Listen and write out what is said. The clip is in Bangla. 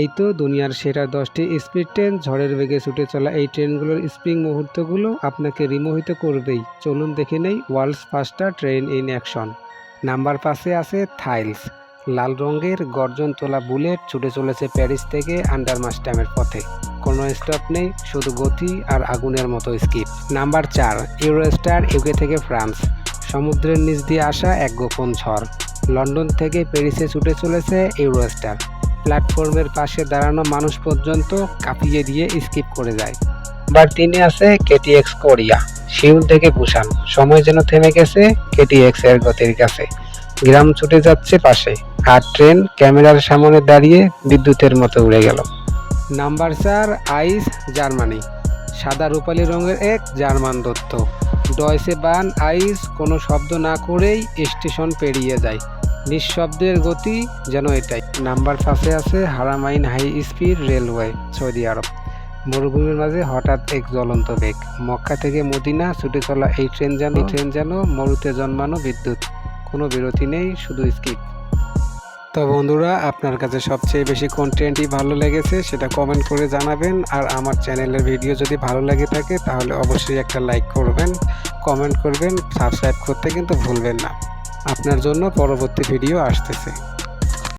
এই তো দুনিয়ার সেরা দশটি স্পিড ট্রেন, ঝড়ের বেগে ছুটে চলা এই ট্রেনগুলোর স্প্রিং মুহূর্তগুলো আপনাকে রিমোহিত করবেই। চলুন দেখে নেই world's faster train in action. Number পাশে আছে থাইলস। লাল রঙের গর্জন তোলা বুলেট ছুটে চলেছে প্যারিস থেকে আন্ডারমাস্টামের পথে। কোনো স্টপ নেই, শুধু গতি আর আগুনের মতো স্কিপ। নাম্বার চার, ইউরোস্টার ইউকে থেকে ফ্রান্স। সমুদ্রের নিচ দিয়ে আসা এক গোপন ঝড়। লন্ডন থেকে প্যারিসে ছুটে চলেছে ইউরোস্টার। প্ল্যাটফর্মের পাশে দাঁড়ানো মানুষ পর্যন্ত কাঁপিয়ে দিয়ে স্কিপ করে যায়। বার তিনে আছে কেটিএক্স কোরিয়া, শিউল থেকে বুসান সময় যেন থেমে গেছে কেটিএক্স এর গতির কাছে। গ্রাম ছুটে যাচ্ছে পাশে। আর ট্রেন ক্যামেরার সামনে দাঁড়িয়ে বিদ্যুতের মতো উড়ে গেল। নাম্বার চার, আইস, জার্মানি। সাদা রূপালী রঙের এক জার্মান দত্ত। ডয়সে বান, আইস, কোনো শব্দ না করেই স্টেশন পেরিয়ে যায়। নিঃশব্দের গতি যেন এটাই। নাম্বার পাশে আছে Haramain high speed railway, Saudi Arab. মরুভূমির মাঝে হঠাৎ এক জ্বলন্ত বেগ। মক্কা থেকে মদিনা ছুটে চলা এই ট্রেন যেন ট্রেন যেন মরুতে জন্মানো বিদ্যুৎ। কোনো বিরতি নেই, শুধু স্কিপ। তো বন্ধুরা, আপনার কাছে সবচেয়ে বেশি কোন ট্রেনটি ভালো লেগেছে সেটা কমেন্ট করে জানাবেন। আর আমার চ্যানেলের ভিডিও যদি ভালো লেগে থাকে, তাহলে অবশ্যই একটা লাইক করবেন, কমেন্ট করবেন, সাবস্ক্রাইব করতে কিন্তু ভুলবেন না। আপনার জন্য পরবর্তী ভিডিও আসতেছে।